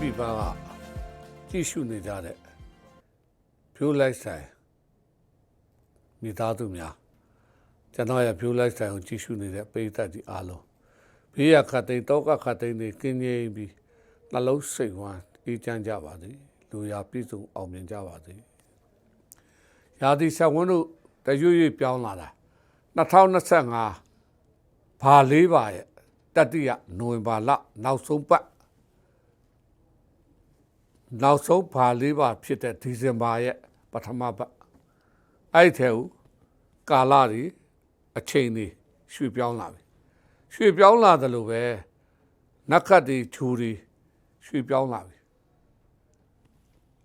ကကြည့်ရှုနေကြတဲ့ဖြိုးလိုက်ဆိုင်မိသားစုများကျွန်တော်ရဲ့ဖြိုးလိုက်ဆိုင်ကိုကြည့်ရှုနေတဲ့ပိဋကတ်ဒီအားလုံးဘေးရခတ်သိမ်းတောကခတ်သိမ်းနေကင်းငြိမ်းပြီးနှလုံးစိတ်ဝမ်းအေးချမ်းကြပါစေလူရာပြည့်စုံအောင်မြင်ကြပါစေရာသီဆက်ဝန်းတို့တရွေ့ရွေ့ပြောင်းလာတာ2025ဘာလေးပါရဲ့တတိယနိုဝင်ဘာလနောက်ဆုံးပတ် နောက်ဆုံးဘာလေးပါဖြစ်တဲ့ဒီဇင်ဘာရဲ့ပထမပတ်အဲ့ဒီထဲကိုကာလတွေအချိန်တွေရွှေ့ပြောင်းလာပြီရွှေ့ပြောင်းလာတယ်လို့ပဲနက္ခတ်တွေခြူတွေရွှေ့ပြောင်းလာပြီ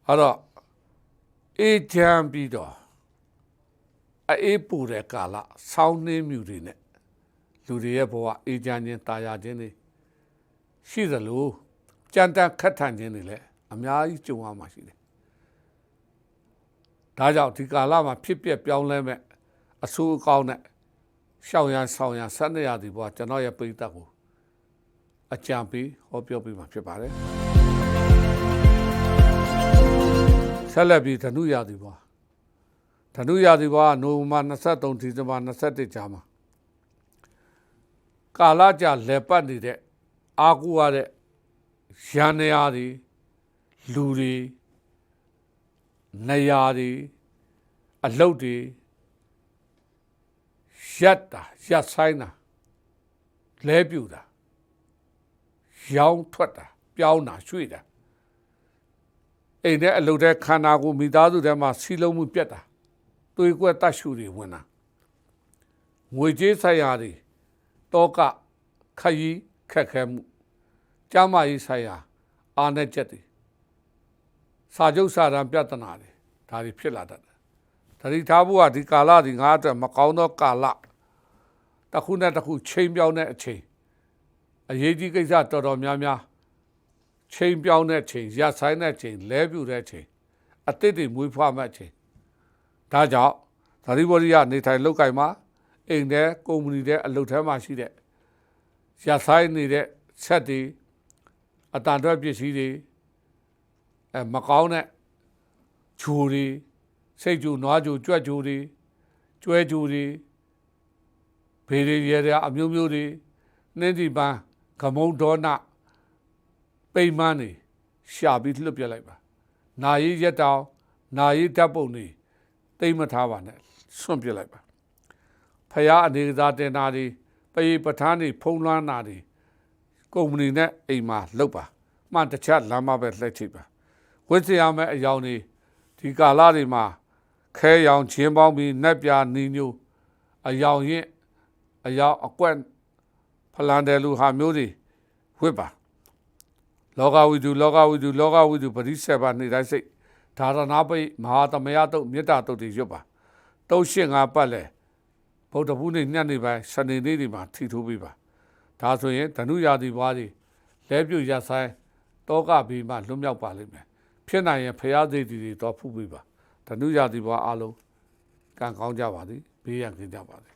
အဲ့တော့အေးချမ်းပြီးတော့အေးပူတဲ့ကာလဆောင်းနှင်းမြူတွေနဲ့လူတွေရဲ့ဘဝအေးချမ်းခြင်းတာယာခြင်းတွေရှိသလိုကြမ်းတမ်းခက်ထန်ခြင်းတွေလည်း အများကြီးကြုံရမှာရှိတယ်ဒါကြောင့်ဒီကာလမှာဖြစ်ပျက်ပြောင်းလဲမဲ့အဆိုးအကောင်းနဲ့ရှောင်ရန်ဆောင်ရန်ဆက်နေရသည်ဘဝကျွန်တော်ရဲ့ပိဋကတ်ကိုအကြံပေးဟောပြောပေးမှာဖြစ်ပါတယ်ဆက်လက်ပြီးဓနုရသည်ဘဝဓနုရသည်ဘဝနိုဝင်ဘာ23ဒီဇင်ဘာ21ကြာမှာကာလကြာလဲပတ်နေတဲ့အာကူရတဲ့ရန်နေရာတွေ လူတွေနေရာတွေအလုတ်တွေရက်တာရက်ဆိုင်တာလဲပြူတာရောင်းထွက်တာပြောင်းတာရွှေ့တာအိမ်ထဲအလုတ်ထဲခန္ဓာကိုယ်မိသားစုထဲမှာစီလုံးမှုပြက်တာသွေးကွက်တတ်ရှူတွေဝင်တာငွေကြေးဆိုင်ရာတွေတောကခရီးခက်ခဲမှုကျမ်းမာရေးဆိုင်ရာအာနဲ့ချက်တွေ စာချုပ်စာတမ်းပြဿနာတွေဒါတွေဖြစ်လာတတ်တယ်။တတိထားဖို့ကဒီကာလဒီငါအတွက်မကောင်းသောကာလတစ်ခုနဲ့တစ်ခုချိန်ပြောင်းတဲ့အချိန်အရေးကြီးကိစ္စတော်တော်များများချိန်ပြောင်းတဲ့အချိန်ရက်ဆိုင်တဲ့အချိန်လဲပြူတဲ့အချိန်အသစ်တွေမွေးဖွားမဲ့အချိန်ဒါကြောင့်သတိဝရိယနေထိုင်လောက်ကင်မှာအိမ်ထဲကုမ္ပဏီထဲအလုပ်ထဲမှာရှိတဲ့ရက်ဆိုင်နေတဲ့ဆက်တွေအတန်ထွက်ပစ္စည်းတွေ အဲမကောင်းတဲ့ဂျူတွေစိတ်ဂျူနွားဂျူကြွက်ဂျူတွေကျွဲဂျူတွေဘေးတွေရဲတွေအမျိုးမျိုးတွေနှင်းဒီပန်းကမုံဒေါနပိန်မန်းနေရှာပြီးလှုပ်ပြလိုက်ပါနာရီရက်တောင်နာရီဓာတ်ပုံနေတိတ်မထားပါနဲ့ဆွန့်ပြလိုက်ပါဖရာအနေသာတင်တာတွေပေပဋ္ဌာန်းတွေဖုံးလွှမ်းတာတွေကုမ္ပဏီနဲ့အိမ်မှာလှုပ်ပါမှန်တစ်ချက်လမ်းမပဲလှည့်ချိတ်ပါ ဝိသရမဲ့အယောင်တွေဒီကာလတွေမှာခဲရောင်ချင်းပေါင်းပြီးနက်ပြနီညိုအယောင်ရင်အယောင်အကွက်ဖလန်တယ်လူဟာမျိုးတွေဝစ်ပါလောကဝိတုလောကဝိတုလောကဝိတုပရိစ္ဆေပါနေတိုင်းစိတ်ဒါရဏပိမဟာသမယတုတ်မေတ္တာတုတ်တွေရွတ်ပါတုတ်ရှင်းငါပတ်လဲဗုဒ္ဓဘုနေ့ညနေပိုင်းစနေနေ့တွေမှာထီထိုးပေးပါဒါဆိုရင်ဓနုရာသီဘွားတွေလဲပြုတ်ရဆိုင်တောကဘီမှလွတ်မြောက်ပါလိမ့်မယ် ဖြစ်နိုင်ရင်ဖရာသေးတီတွေတော့ဖုပေးပါဓနုရာသီဘွားအားလုံးကံကောင်းကြပါသည်ဘေးရန်ကင်းကြပါသည်